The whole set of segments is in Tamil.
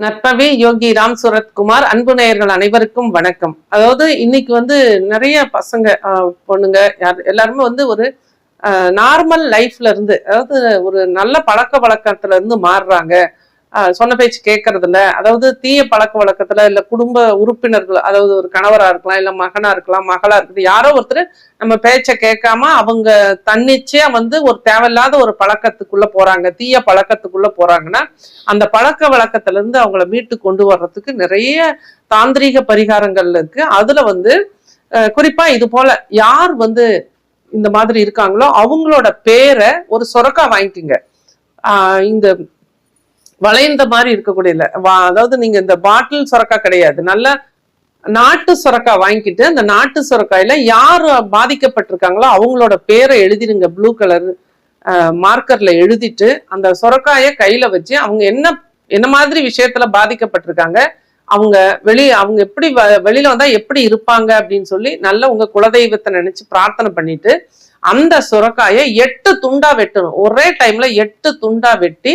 நற்பவி யோகி ராம் சுரத்குமார். அன்பு நேயர்கள் அனைவருக்கும் வணக்கம். அதாவது இன்னைக்கு வந்து நிறைய பசங்க ஆஹ், பொண்ணுங்க யார் எல்லாருமே வந்து ஒரு நார்மல் லைஃப்ல இருந்து அதாவது ஒரு நல்ல பழக்க வழக்கத்துல இருந்து மாறுறாங்க. சொன்ன பேச்சு கேட்கறது இல்ல அதாவது தீய பழக்க வழக்கத்துல இல்ல குடும்ப உறுப்பினர்கள் அதாவது ஒரு கணவரா இருக்கலாம் இல்ல மகனா இருக்கலாம் மகளா இருக்கிறது யாரோ ஒருத்தர் நம்ம பேச்சை கேட்காம அவங்க தன்னிச்சையா வந்து ஒரு தேவையில்லாத ஒரு பழக்கத்துக்குள்ள போறாங்க தீய பழக்கத்துக்குள்ள போறாங்கன்னா அந்த பழக்க வழக்கத்துல இருந்து அவங்கள மீட்டு கொண்டு வர்றதுக்கு நிறைய தாந்திரீக பரிகாரங்கள் இருக்கு. அதுல வந்து குறிப்பா இது போல யார் வந்து இந்த மாதிரி இருக்காங்களோ அவங்களோட பேரை ஒரு சொரக்கா வாங்கிக்கோங்க. ஆஹ் இந்த வளைந்த மாதிரி இருக்கக்கூடிய வா- அதாவது நீங்க இந்த பாட்டில் சொரக்கா கிடையாது. நல்ல நாட்டு சொரக்கா வாங்கிக்கிட்டு அந்த நாட்டு சொரக்காயில யார் பாதிக்கப்பட்டிருக்காங்களோ அவங்களோட பேரை எழுதிருங்க ப்ளூ கலர் மார்க்கர்ல எழுதிட்டு அந்த சொரக்காய கையில வச்சு அவங்க என்ன என்ன மாதிரி விஷயத்துல பாதிக்கப்பட்டிருக்காங்க அவங்க வெளியே அவங்க எப்படி வ- வெளியில வந்தா எப்படி இருப்பாங்க அப்படின்னு சொல்லி நல்ல உங்க குலதெய்வத்தை நினைச்சு பிரார்த்தனை பண்ணிட்டு அந்த சுரக்காயை எட்டு துண்டா வெட்டணும். ஒரே டைம்ல எட்டு துண்டா வெட்டி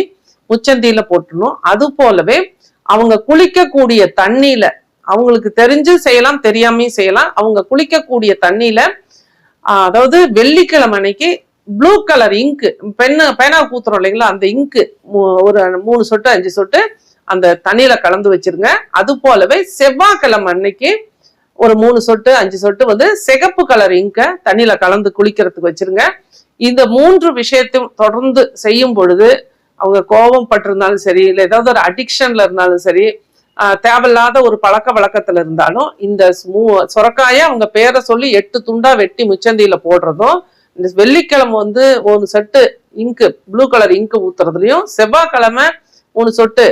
முச்சந்தியில போட்டணும் அது போலவே அவங்க குளிக்கக்கூடிய தண்ணியில அவங்களுக்கு தெரிஞ்சு செய்யலாம் தெரியாமையும் செய்யலாம். அவங்க குளிக்கக்கூடிய தண்ணியில அதாவது வெள்ளிக்கிழமை அன்னைக்கு ப்ளூ கலர் இங்கு பெண்ணு பேனா கூத்துறோம் இல்லைங்களா? அந்த இங்கு ஒரு மூணு சொட்டு அஞ்சு சொட்டு அந்த தண்ணியில கலந்து வச்சிருங்க. அது போலவே செவ்வாய்க்கிழமை அன்னைக்கு ஒரு மூணு சொட்டு அஞ்சு சொட்டு வந்து சிகப்பு கலர் இங்க தண்ணியில கலந்து குளிக்கிறதுக்கு வச்சிருங்க. இந்த மூன்று விஷயத்தையும் தொடர்ந்து செய்யும் பொழுது அவங்க கோபம் பட்டிருந்தாலும் சரி இல்லை ஏதாவது ஒரு அடிக்ஷன்ல இருந்தாலும் சரி தேவையில்லாத ஒரு பழக்க வழக்கத்துல இருந்தாலும் இந்த மூ சுரக்காய அவங்க பேரை சொல்லி எட்டு துண்டா வெட்டி முச்சந்தியில போடுறதும் இந்த வெள்ளிக்கிழமை வந்து ஒரு செட்டு இங்கு ப்ளூ கலர் இங்கு ஊத்துறதுலயும் செவ்வாய்க்கிழமை மூணு சொட்டு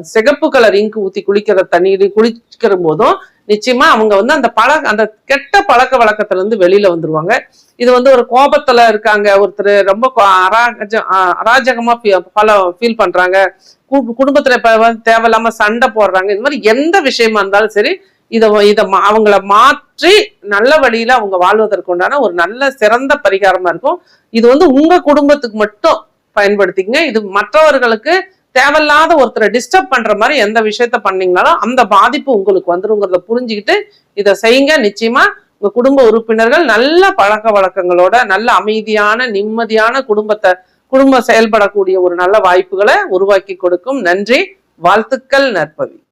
சிகப்பு கலர் இங்கு ஊத்தி குளிக்கிற தண்ணீர் குளிக்கிற போதும் நிச்சயமா அவங்க வந்து அந்த பழ அந்த கெட்ட பழக்க வழக்கத்துல இருந்து வெளியில வந்துருவாங்க. இது வந்து ஒரு கோபத்துல இருக்காங்க ஒருத்தர் ரொம்ப கோ- அராஜ அராஜகமா பல ஃபீல் பண்றாங்க. கு- குடும்பத்துல தேவையில்லாம சண்டை போடுறாங்க. இந்த மாதிரி எந்த விஷயமா இருந்தாலும் சரி இதை இதை அவங்கள மாற்றி நல்ல வழியில அவங்க வாழ்வதற்கு உண்டான ஒரு நல்ல சிறந்த பரிகாரமா இருக்கும். இது வந்து உங்க குடும்பத்துக்கு மட்டும் பயன்படுத்திக்கங்க. இது மற்றவர்களுக்கு தேவையில்லாத ஒருத்தரை டிஸ்டர்ப் பண்ற மாதிரி எந்த விஷயத்த பண்ணீங்கனாலும் அந்த பாதிப்பு உங்களுக்கு வந்துருங்கிறத புரிஞ்சுக்கிட்டு இதை செய்யுங்க. நிச்சயமா உங்க குடும்ப உறுப்பினர்கள் நல்ல பழக்க வழக்கங்களோட நல்ல அமைதியான நிம்மதியான குடும்பத்தை குடும்பம் செயல்படக்கூடிய ஒரு நல்ல வாய்ப்புகளை உருவாக்கி கொடுக்கும். நன்றி. வாழ்த்துக்கள் நற்பவி.